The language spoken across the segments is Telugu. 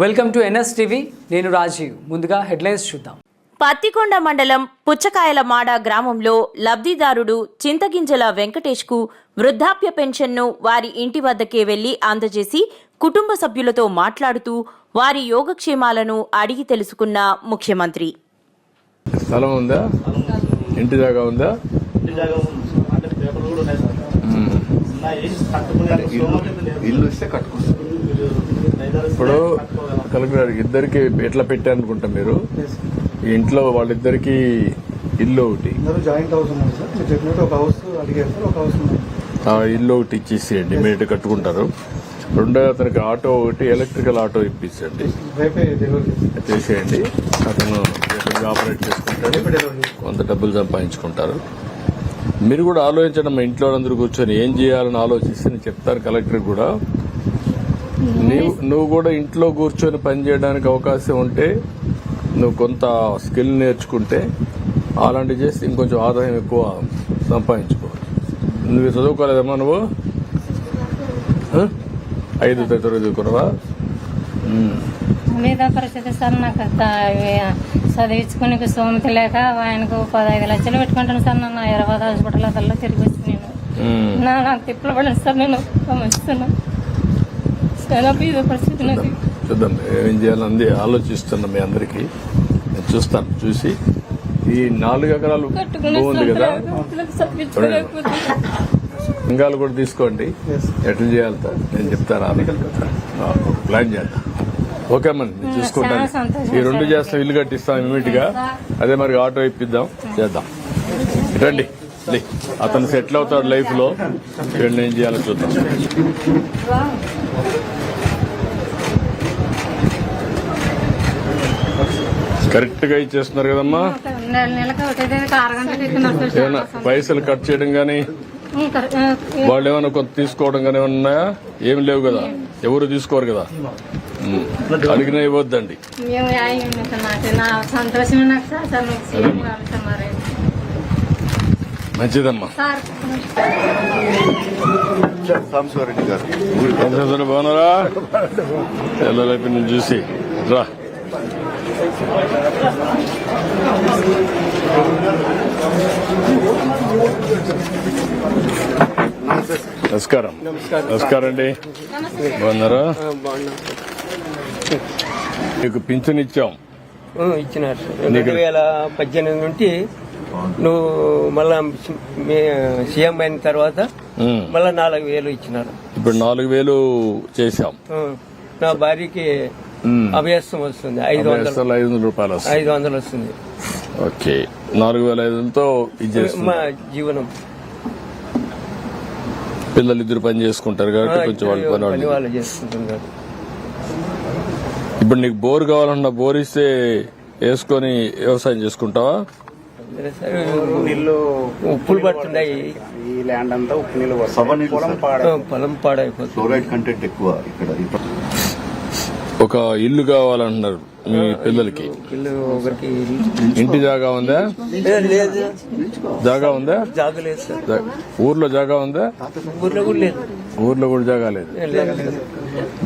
Welcome to NS TV. నేను రాజీవ్. ముందుగా హెడ్లైన్స్ చూద్దాం. పత్తికొండ మండలం పుచ్చకాయల మాడ గ్రామంలో లబ్ధిదారుడు చింతగింజల వెంకటేష్కు వృద్ధాప్య పెన్షన్ను వారి ఇంటి వద్దకే వెళ్ళి అందజేసి కుటుంబ సభ్యులతో మాట్లాడుతూ వారి యోగక్షేమాలను అడిగి తెలుసుకున్న ముఖ్యమంత్రి. స్థలం ఉందా? ఇంటి జాగా ఉందా. ఇల్లు ఇస్తే కట్టుకుంటాం ఇప్పుడు. కలెక్టర్ ఇద్దరికి ఎట్లా పెట్టారనుకుంటా మీరు? ఈ ఇంట్లో వాళ్ళిద్దరికి ఇల్లు ఒకటి. అందరూ జాయింట్ హౌస్ ఉన్నారు సార్. మీరు చెప్పినట్టు ఒక హౌస్ అడిగారు సార్ ఒక హౌస్ ఉంది. ఆ ఇల్లు ఒకటి ఇచ్చేసేయండి మీరు కట్టుకుంటారు. రెండో అతనికి ఆటో ఒకటి ఎలక్ట్రికల్ ఆటో ఇప్పించండి చేసేయండి. అతను ఆపరేట్ చేసుకుంటాడు. చేస్తాం కొంత డబ్బులు సంపాదించుకుంటారు. మీరు కూడా ఆలోచించండి మా ఇంట్లో అందరూ కూర్చొని ఏం చేయాలని ఆలోచిస్తే నేను చెప్తాను కలెక్టర్ కూడా. నువ్వు కూడా ఇంట్లో కూర్చొని పని చేయడానికి అవకాశం ఉంటే నువ్వు కొంత స్కిల్ నేర్చుకుంటే అలాంటివి చేస్తే ఇంకొంచెం ఆదాయం ఎక్కువ సంపాదించుకోవచ్చు. నువ్వు చదువుకోలేదమ్మా నువ్వు? ఐదు తరగతి చదువుకున్నావా? ఉమ్. మీద పరిస్థితి సార్ నాకు అంత చదివించుకునే స్తోమత లేక ఆయనకు పదహైదు లక్షలు పెట్టుకుంటాను సార్ నన్ను. హైదరాబాద్ హాస్పిటల్ అదల్లో తిరిగి వచ్చి నేను. నాకు తిప్పలు పడిన సార్ నేను. గమనిస్తున్నా చాలా పరిస్థితి చూద్దాం ఏం చేయాలని ఆలోచిస్తున్నా మీ అందరికి నేను చూస్తాను చూసి. ఈ నాలుగు ఎకరాలు బాగుంది కదా. లింగాలు కూడా తీసుకోండి. ఎట్లా చేయాలి? నేను చెప్తాను ప్లాన్ చేద్దాం. ఓకే అమ్మ నేను చూసుకుంటాను. ఈ రెండు చేస్తాం ఇల్లు కట్టిస్తాం ఇమీడియట్గా అదే మరి ఆటో ఇప్పిద్దాం. చేద్దాం. రండి లే. అతను సెటిల్ అవుతాడు లైఫ్లో ఏం చేయాలో చూద్దాం. కరెక్ట్గా ఇచ్చేస్తున్నారు కదమ్మా? నెల నెలకు ఒకటి ఆరు గంటలు ఇస్తున్నారు సార్. ఏమైనా పైసలు కట్ చేయడం గానీ వాళ్ళు ఏమైనా కొంత తీసుకోవడం కానీ ఉన్నాయా? ఏం లేవు కదా? ఎవరు తీసుకోరు కదా. అడిగినా ఇవ్వద్దండి. మంచిదమ్మా. సాంబశివారెడ్డి గారు బాగున్నారా? నేను చూసి. రా. నమస్కారం. నమస్కారం. అండి బాగున్నారా? మీకు పింఛన్ ఇచ్చాం. ఇచ్చినారు. రెండు వేల పద్దెనిమిది నుండి నువ్వు మళ్ళా మే- సీఎం అయిన తర్వాత. మళ్ళా నాలుగు వేలు ఇచ్చినారు. ఇప్పుడు నాలుగు వేలు చేశాం. నా భార్యకి ఉమ్. అభ్యాసం వస్తుంది. ఐదు వందలు. ఐదు వందల రూపాయలు ఐదు వందలు వస్తుంది. ఓకే. నాలుగు వేల ఐదు వందలతో మా జీవనం. పిల్లలు ఇద్దరు పని చేసుకుంటారు కాబట్టి కొంచెం వాళ్ళు పని వాళ్ళు. చేసుకుంటున్నారు ఇప్పుడు నీకు బోర్ కావాలన్నా బోర్ ఇస్తే వేసుకొని వ్యవసాయం చేసుకుంటావా? ఉప్పులు పడుతున్నాయి. ఈ ల్యాండ్ అంతా ఉప్పు నీళ్ళు పొలం పాడైపోతుంది. కంటెంట్ ఎక్కువ ఇక్కడ. ఒక ఇల్లు కావాలంటున్నారు మీ పిల్లలకి. ఇంటి జాగా ఉందా? జాగా ఉందా? ఊర్లో జాగా ఉందా? ఊర్లో కూడా లేదు. ఊర్లో కూడా జాగా లేదు.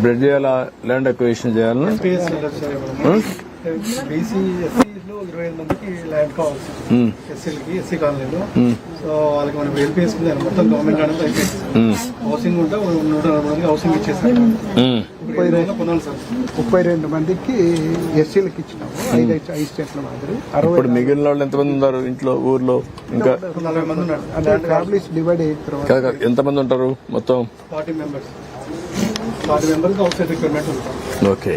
బ్రెడ్ చేయాలా? ల్యాండ్ అక్విజిషన్ చేయాలా ఇరవై ఐదు మందికి ల్యాండ్ కావాలి. సార్ ఉమ్, ఎస్సీలకి ఎస్సీ కాలనీలో. సో వాళ్ళకి మనం ఎల్పిఎస్ మొత్తం గవర్నమెంట్ అనేది అయిపోయింది హౌసింగ్ ఉంటే నూట నలభై మందికి హౌసింగ్ ఇచ్చేసారు ఉమ్. ముప్పై రెండు కొనాలి సార్. ముప్పై రెండు మందికి ఎస్సీలకు ఇచ్చినాము. ఐదు ఐదు స్టేట్ల మాదిరి. అరవై ఇప్పుడు మిగిలిన వాళ్ళు ఎంతమంది ఉన్నారు ఇంట్లో ఊర్లో? ఇంకా నలభై మంది ఉన్నారు. అంటే ఫ్యామిలీస్ డివైడ్ అయిన తర్వాత ఎంతమంది ఉంటారు మొత్తం? Forty members forty outside requirement ఉంటాం ఓకే.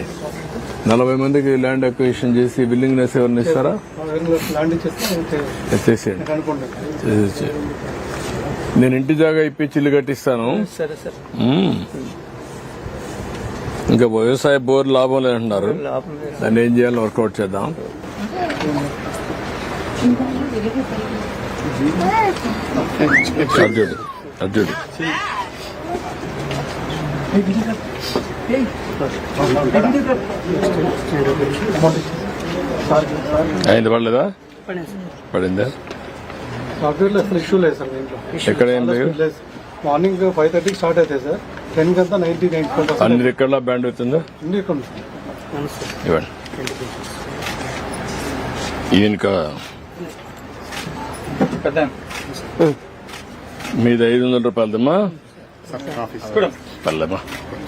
నలభై మందికి ల్యాండ్ అక్విజిషన్ చేసి బిల్డింగ్నెస్ ఎవరిని ఇస్తారా? నేను ఇంటి జాగా ఇప్పించి ఇల్లు కట్టిస్తాను. ఇంకా వ్యవసాయ బోర్ లాభం లేదంటున్నారు. దాన్ని ఏం చేయాలో వర్కౌట్ చేద్దాం. అర్జుడు అర్జుడు అయింది పడలేదా? పడిందా? సాఫ్ట్వేర్లో అసలు ఇష్యూ లేదు సార్ దీంట్లో. ఎక్కడ ఏం లేదు? మార్నింగ్ ఫైవ్ థర్టీకి స్టార్ట్ అవుతాయి సార్. టెన్ కంతా నైన్టీ ఫైవ్ అన్ని రికార్డుల బ్యాండ్ అవుతుందా? అన్ని ఇక్కడ ఇవ్వండి. ఈయనక మీది ఐదు వందల రూపాయలదమ్మా? పల్లెమ్మా